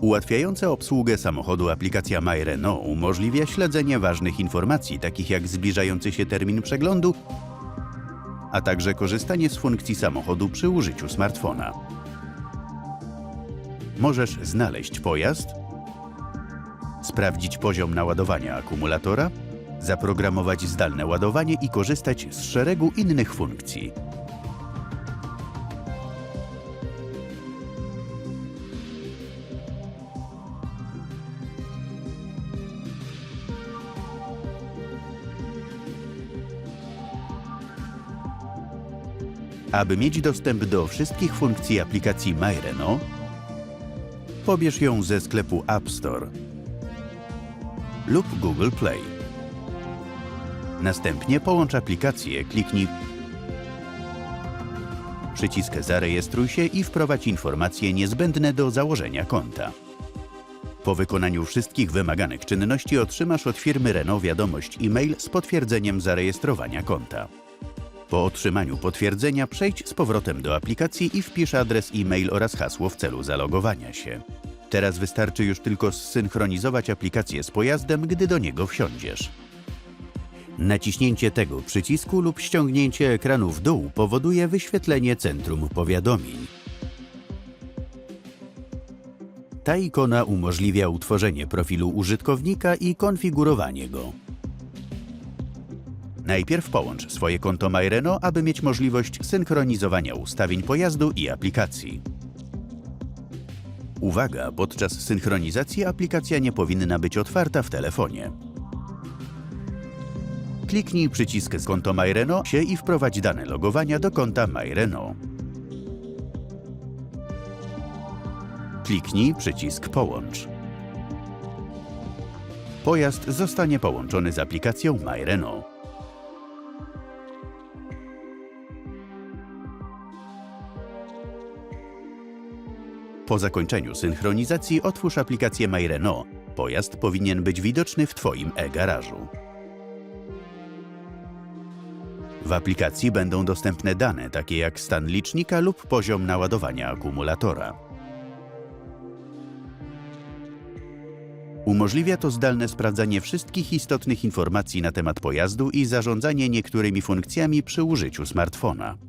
Ułatwiająca obsługę samochodu aplikacja MyRenault umożliwia śledzenie ważnych informacji, takich jak zbliżający się termin przeglądu, a także korzystanie z funkcji samochodu przy użyciu smartfona. Możesz znaleźć pojazd, sprawdzić poziom naładowania akumulatora, zaprogramować zdalne ładowanie i korzystać z szeregu innych funkcji. Aby mieć dostęp do wszystkich funkcji aplikacji MyRenault, pobierz ją ze sklepu App Store lub Google Play. Następnie połącz aplikację, kliknij przycisk Zarejestruj się i wprowadź informacje niezbędne do założenia konta. Po wykonaniu wszystkich wymaganych czynności otrzymasz od firmy Renault wiadomość e-mail z potwierdzeniem zarejestrowania konta. Po otrzymaniu potwierdzenia przejdź z powrotem do aplikacji i wpisz adres e-mail oraz hasło w celu zalogowania się. Teraz wystarczy już tylko zsynchronizować aplikację z pojazdem, gdy do niego wsiądziesz. Naciśnięcie tego przycisku lub ściągnięcie ekranu w dół powoduje wyświetlenie centrum powiadomień. Ta ikona umożliwia utworzenie profilu użytkownika i konfigurowanie go. Najpierw połącz swoje konto MyRenault, aby mieć możliwość synchronizowania ustawień pojazdu i aplikacji. Uwaga, podczas synchronizacji aplikacja nie powinna być otwarta w telefonie. Kliknij przycisk z konto MyRenault się i wprowadź dane logowania do konta MyRenault. Kliknij przycisk Połącz. Pojazd zostanie połączony z aplikacją MyRenault. Po zakończeniu synchronizacji otwórz aplikację MyRenault. Pojazd powinien być widoczny w Twoim e-garażu. W aplikacji będą dostępne dane takie jak stan licznika lub poziom naładowania akumulatora. Umożliwia to zdalne sprawdzanie wszystkich istotnych informacji na temat pojazdu i zarządzanie niektórymi funkcjami przy użyciu smartfona.